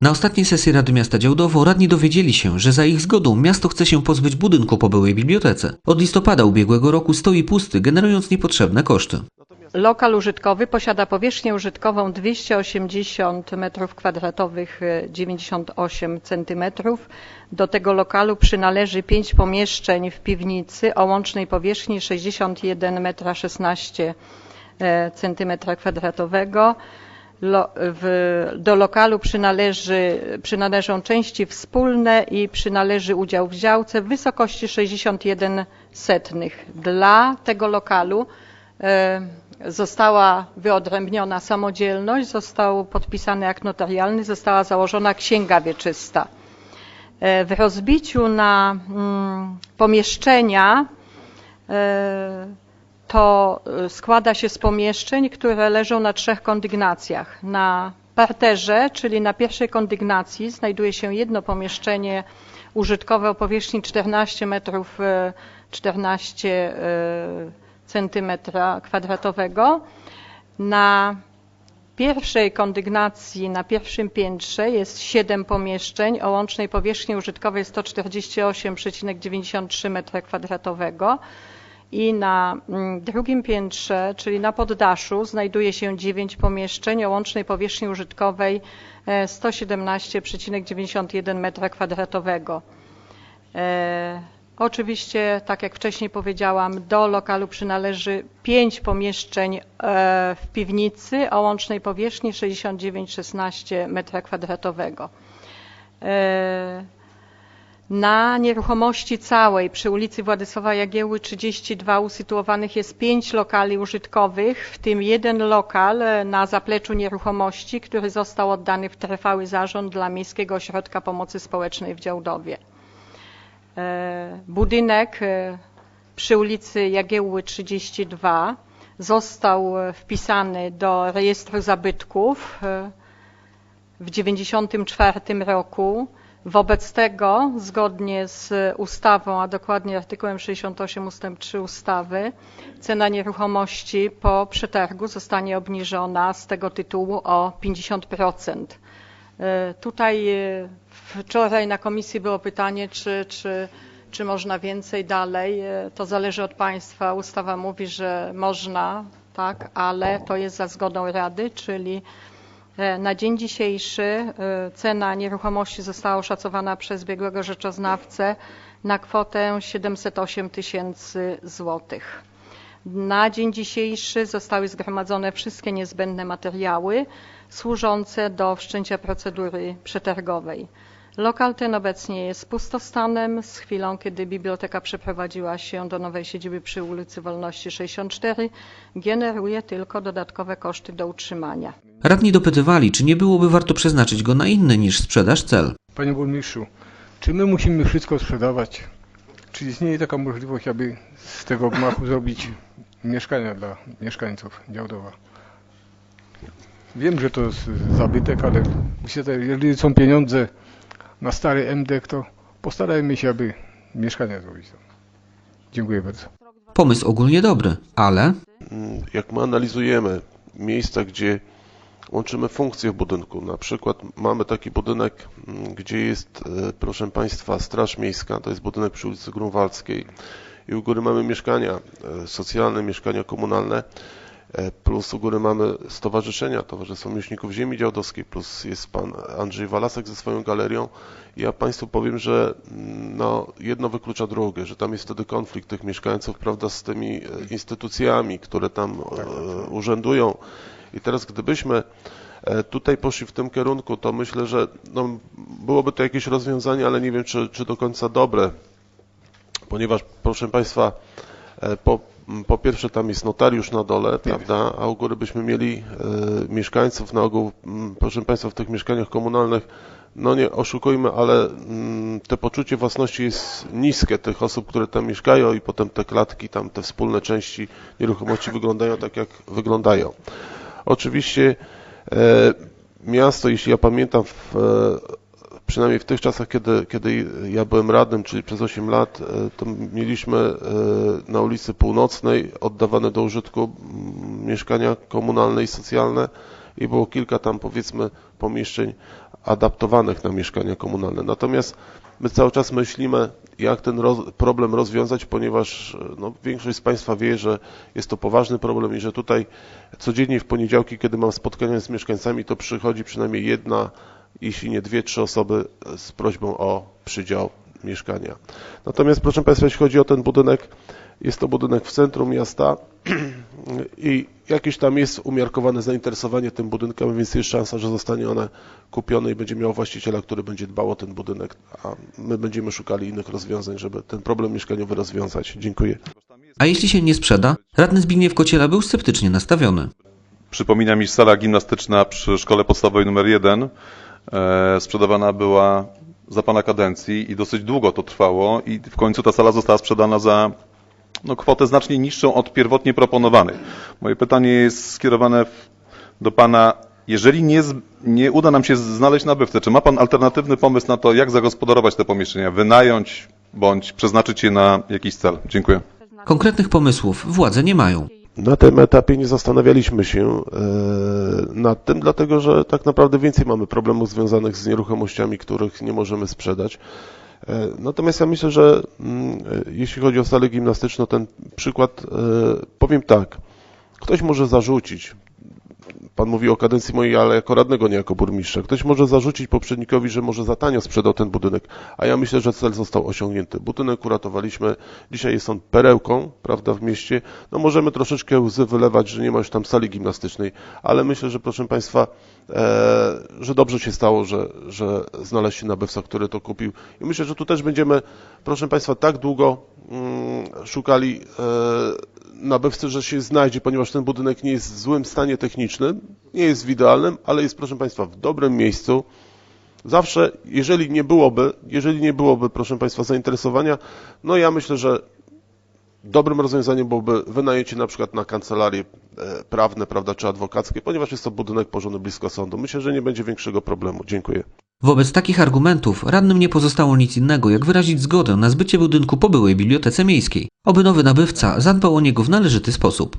Na ostatniej sesji Rady Miasta Działdowo radni dowiedzieli się, że za ich zgodą miasto chce się pozbyć budynku po byłej bibliotece. Od listopada ubiegłego roku stoi pusty, generując niepotrzebne koszty. Lokal użytkowy posiada powierzchnię użytkową 280 m2, 98 cm. Do tego lokalu przynależy 5 pomieszczeń w piwnicy o łącznej powierzchni 61 m16 cm2. Do lokalu przynależą części wspólne i przynależy udział w działce w wysokości 61 setnych. Dla tego lokalu e, została wyodrębniona samodzielność, został podpisany akt notarialny, została założona księga wieczysta. E, W rozbiciu na mm, pomieszczenia e, to e, składa się z pomieszczeń, które leżą na trzech kondygnacjach. Na parterze, czyli na pierwszej kondygnacji znajduje się jedno pomieszczenie użytkowe o powierzchni 14 metrów e, 14 e, centymetra kwadratowego. Na pierwszej kondygnacji na pierwszym piętrze jest 7 pomieszczeń o łącznej powierzchni użytkowej 148,93 m2 i na mm, drugim piętrze, czyli na poddaszu, znajduje się 9 pomieszczeń o łącznej powierzchni użytkowej e, 117,91 m2. E, Oczywiście, tak jak wcześniej powiedziałam, do lokalu przynależy 5 pomieszczeń e, w piwnicy o łącznej powierzchni 69,16 m2. Na nieruchomości całej przy ulicy Władysława Jagiełły 32 usytuowanych jest 5 lokali użytkowych, w tym jeden lokal na zapleczu nieruchomości, który został oddany w trwały zarząd dla Miejskiego Ośrodka Pomocy Społecznej w Działdowie. E, Budynek e, przy ulicy Jagiełły 32 został e, wpisany do rejestru zabytków w 1994 roku. Wobec tego, zgodnie z ustawą, a dokładnie artykułem 68 ust. 3 ustawy, cena nieruchomości po przetargu zostanie obniżona z tego tytułu o 50%. E, Tutaj e, wczoraj na komisji było pytanie, czy, czy, czy można więcej dalej. E, To zależy od Państwa. Ustawa mówi, że można, tak, ale to jest za zgodą Rady, czyli na dzień dzisiejszy e, cena nieruchomości została oszacowana przez biegłego rzeczoznawcę na kwotę 708 tysięcy złotych. Na dzień dzisiejszy zostały zgromadzone wszystkie niezbędne materiały służące do wszczęcia procedury przetargowej. Lokal ten obecnie jest pustostanem z chwilą, kiedy biblioteka przeprowadziła się do nowej siedziby przy ulicy Wolności 64. Generuje tylko dodatkowe koszty do utrzymania. Radni dopytywali, czy nie byłoby warto przeznaczyć go na inny niż sprzedaż cel. Panie burmistrzu, czy my musimy wszystko sprzedawać? Czy istnieje taka możliwość, aby z tego gmachu zrobić mieszkania dla mieszkańców Działdowa? Wiem, że to jest zabytek, ale myślę, że jeżeli są pieniądze na stary MDK, to postarajmy się, aby mieszkania zrobić. Dziękuję bardzo. Pomysł ogólnie dobry, ale Mm, jak my analizujemy miejsca, gdzie łączymy funkcje w budynku, na przykład mamy taki budynek, mm, gdzie jest, e, proszę Państwa, Straż Miejska, to jest budynek przy ulicy Grunwaldzkiej. I u góry mamy mieszkania e, socjalne, mieszkania komunalne, e, plus u góry mamy stowarzyszenia, Towarzystwo Miłośników Ziemi Działdowskiej, plus jest Pan Andrzej Walasek ze swoją galerią. Ja Państwu powiem, że mm, no, jedno wyklucza drugą, że tam jest wtedy konflikt tych mieszkańców, prawda, z tymi instytucjami, które tam e, urzędują. I teraz gdybyśmy e, tutaj poszli w tym kierunku, to myślę, że no, byłoby to jakieś rozwiązanie, ale nie wiem, czy, czy do końca dobre, ponieważ, proszę Państwa, e, po, po pierwsze tam jest notariusz na dole, prawda, a u góry byśmy mieli e, mieszkańców na ogół, proszę Państwa, w tych mieszkaniach komunalnych, no nie oszukujmy, ale mm, te poczucie własności jest niskie tych osób, które tam mieszkają i potem te klatki, tam te wspólne części nieruchomości wyglądają tak, jak wyglądają. Oczywiście e, miasto, jeśli ja pamiętam, w, e, przynajmniej w tych czasach, kiedy, kiedy ja byłem radnym, czyli przez 8 lat, e, to mieliśmy na ulicy Północnej oddawane do użytku mieszkania komunalne i socjalne i było kilka tam powiedzmy pomieszczeń adaptowanych na mieszkania komunalne. Natomiast my cały czas myślimy, jak ten roz, problem rozwiązać, ponieważ no, większość z Państwa wie, że jest to poważny problem i że tutaj codziennie w poniedziałki, kiedy mam spotkania z mieszkańcami, to przychodzi przynajmniej jedna, jeśli nie dwie, trzy osoby z prośbą o przydział mieszkania. Natomiast proszę Państwa, jeśli chodzi o ten budynek, jest to budynek w centrum miasta i jakieś tam jest umiarkowane zainteresowanie tym budynkiem, więc jest szansa, że zostanie one kupione i będzie miał właściciela, który będzie dbał o ten budynek, a my będziemy szukali innych rozwiązań, żeby ten problem mieszkaniowy rozwiązać. Dziękuję. A jeśli się nie sprzeda? Radny Zbigniew Kociela był sceptycznie nastawiony. Przypomina mi sala gimnastyczna przy szkole podstawowej numer 1. E, sprzedawana była za pana kadencji i dosyć długo to trwało i w końcu ta sala została sprzedana za no, kwotę znacznie niższą od pierwotnie proponowanej. Moje pytanie jest skierowane do pana. Jeżeli nie, nie uda nam się znaleźć nabywcę, czy ma pan alternatywny pomysł na to, jak zagospodarować te pomieszczenia, wynająć bądź przeznaczyć je na jakiś cel? Dziękuję. Konkretnych pomysłów władze nie mają. Na tym etapie nie zastanawialiśmy się e, nad tym, dlatego że tak naprawdę więcej mamy problemów związanych z nieruchomościami, których nie możemy sprzedać. E, Natomiast ja myślę, że mm, e, jeśli chodzi o salę gimnastyczną, ten przykład, e, powiem tak, ktoś może zarzucić, Pan mówi o kadencji mojej, ale jako radnego, nie jako burmistrza. Ktoś może zarzucić poprzednikowi, że może za tanio sprzedał ten budynek, a ja myślę, że cel został osiągnięty. Budynek uratowaliśmy, dzisiaj jest on perełką, prawda, w mieście. No możemy troszeczkę łzy wylewać, że nie ma już tam sali gimnastycznej, ale myślę, że proszę Państwa, e, że dobrze się stało, że, że znalazł się nabywca, który to kupił. I myślę, że tu też będziemy, proszę Państwa, tak długo mm, szukali e, nabywcy, że się znajdzie, ponieważ ten budynek nie jest w złym stanie technicznym, nie jest idealnym, ale jest, proszę Państwa, w dobrym miejscu. Zawsze, jeżeli nie byłoby, jeżeli nie byłoby, proszę Państwa, zainteresowania, no ja myślę, że dobrym rozwiązaniem byłoby wynajęcie na przykład na kancelarie e, prawne, prawda, czy adwokackie, ponieważ jest to budynek położony blisko sądu. Myślę, że nie będzie większego problemu. Dziękuję. Wobec takich argumentów radnym nie pozostało nic innego, jak wyrazić zgodę na zbycie budynku po byłej bibliotece miejskiej, oby nowy nabywca zadbał o niego w należyty sposób.